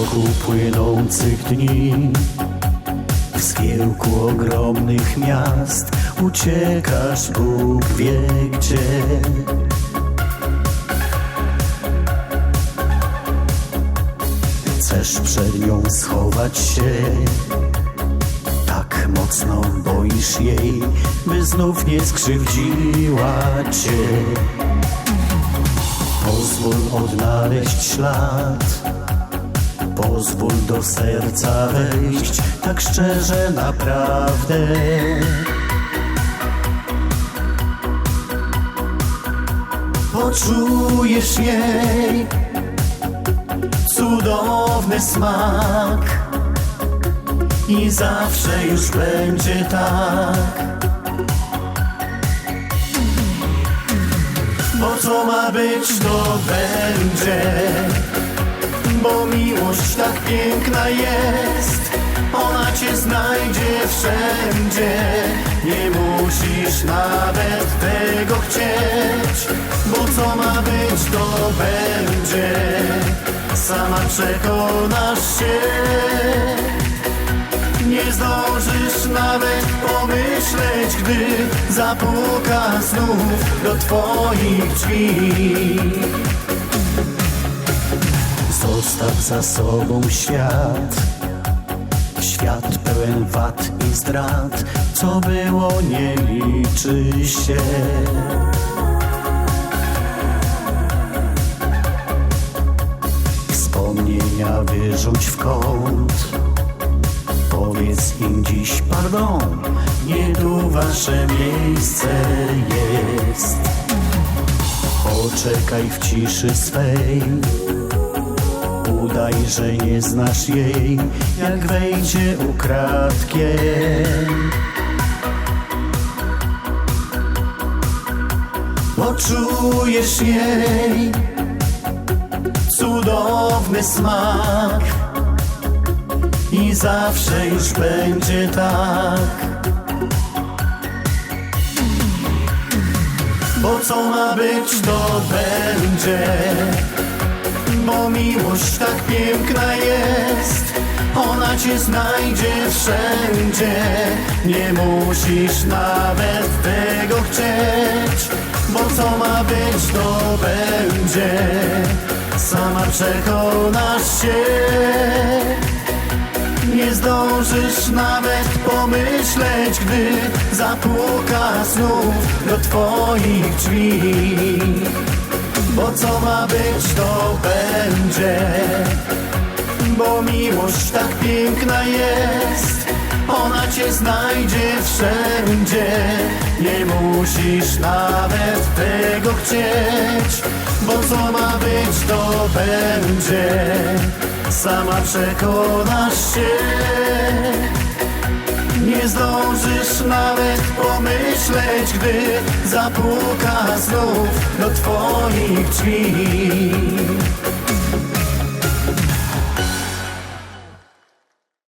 toku płynących dni. W zgiełku ogromnych miast Uciekasz Bóg wie gdzie. Chcesz przed nią schować się. Tak mocno boisz jej By znów nie skrzywdziła cię. Pozwól odnaleźć ślad Pozwól do serca wejść Tak szczerze naprawdę. Poczujesz jej Cudowny smak I zawsze już będzie tak. Bo co ma być, to będzie Bo miłość tak piękna jest. Ona cię znajdzie wszędzie. Nie musisz nawet tego chcieć Bo co ma być, to będzie. Sama przekonasz się. Nie zdążysz nawet pomyśleć, gdy zapuka znów do twoich drzwi. Zostaw za sobą świat, świat pełen wad i zdrad, co było nie liczy się. Wspomnienia wyrzuć w kąt. Powiedz im dziś pardon, nie tu wasze miejsce jest. Poczekaj w ciszy swej, udaj, że nie znasz jej, jak wejdzie ukradkiem. Poczujesz jej cudowny smak i zawsze już będzie tak. Bo co ma być, to będzie, bo miłość tak piękna jest. Ona cię znajdzie wszędzie, nie musisz nawet tego chcieć. Bo co ma być, to będzie, sama przekonasz się. Nie zdążysz nawet pomyśleć, gdy zapuka znów do twoich drzwi. Bo co ma być, miłość tak piękna jest. Ona cię znajdzie wszędzie, nie musisz nawet tego chcieć. Bo co ma być, to będzie sama przekonasz się. Nie zdążysz nawet pomyśleć, gdy zapuka znów do twoich drzwi.